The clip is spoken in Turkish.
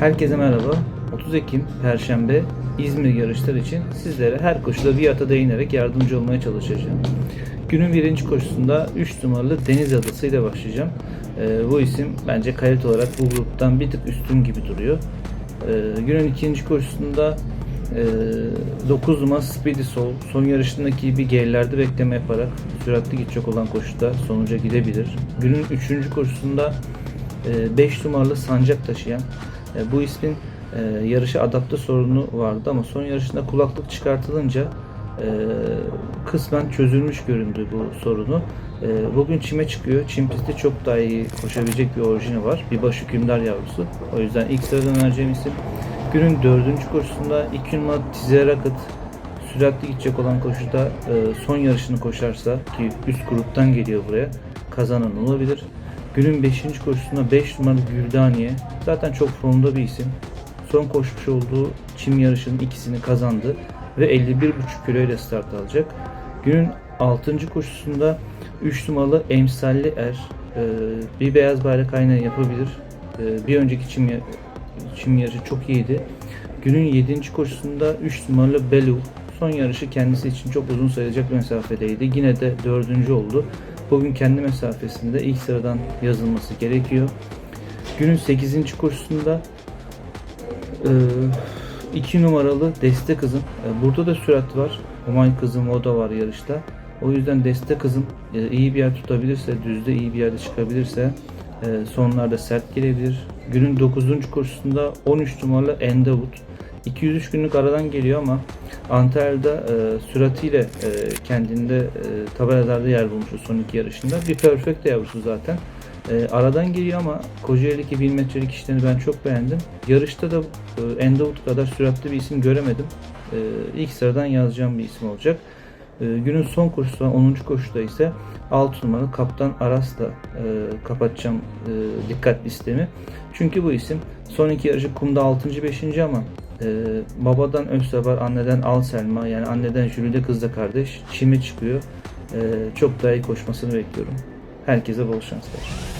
Herkese merhaba. 30 Ekim Perşembe İzmir yarışları için sizlere her koşuda fiyata değinerek yardımcı olmaya çalışacağım. Günün birinci koşusunda 3 numaralı Deniz Adası ile başlayacağım. Ee, bu isim bence kalite olarak bu gruptan bir tık üstün gibi duruyor. Ee, günün ikinci koşusunda e, 9 numara Speedy Soul son yarışındaki bir gerilerde bekleme yaparak süratli gidecek olan koşuda sonuca gidebilir. Günün üçüncü koşusunda 5 numaralı sancak taşıyan e, bu ismin e, yarışa adapte sorunu vardı ama son yarışında kulaklık çıkartılınca e, kısmen çözülmüş göründü bu sorunu. E, bugün çime çıkıyor. Çim pistte çok daha iyi koşabilecek bir orijini var. Bir baş hükümdar yavrusu. O yüzden ilk sıradan önereceğim isim. Günün dördüncü koşusunda 2 numaralı Tizerakıt süratli gidecek olan koşuda e, son yarışını koşarsa ki üst gruptan geliyor buraya kazanan olabilir. Günün 5. koşusunda 5 numaralı Güldaniye zaten çok formda bir isim. Son koşmuş olduğu çim yarışının ikisini kazandı ve 51,5 kilo ile start alacak. Günün 6. koşusunda 3 numaralı Emsalli Er e, bir beyaz bayrak ayna yapabilir. E, bir önceki çim, çim yarışı çok iyiydi. Günün 7. koşusunda 3 numaralı Belu son yarışı kendisi için çok uzun sayılacak mesafedeydi. Yine de 4. oldu. Bugün kendi mesafesinde ilk sıradan yazılması gerekiyor. Günün 8. koşusunda 2 numaralı Deste Kızım. E, Burada da sürat var. Humay Kızım o da var yarışta. O yüzden Deste Kızım e, iyi bir yer tutabilirse, düzde iyi bir yerde çıkabilirse e, sonlarda sert gelebilir. Günün 9. koşusunda 13 numaralı Endeavood. 203 günlük aradan geliyor ama Antalya'da e, süratiyle e, kendinde e, tabelalarda yer bulmuş o son iki yarışında. Bir perfect yavrusu zaten. E, aradan geliyor ama Kocaeli'deki 1000 metrelik işlerini ben çok beğendim. Yarışta da e, Endeavood kadar süratli bir isim göremedim. E, ilk sıradan yazacağım bir isim olacak. E, günün son koşusu olan 10. koşuda ise 6 numaralı Kaptan Aras'la e, kapatacağım e, dikkat listemi. Çünkü bu isim son iki yarışı kumda 6. 5. ama e, babadan Özsebar, anneden Al Selma yani anneden Jülide kızla kardeş çime çıkıyor. E, çok daha iyi koşmasını bekliyorum. Herkese bol şanslar.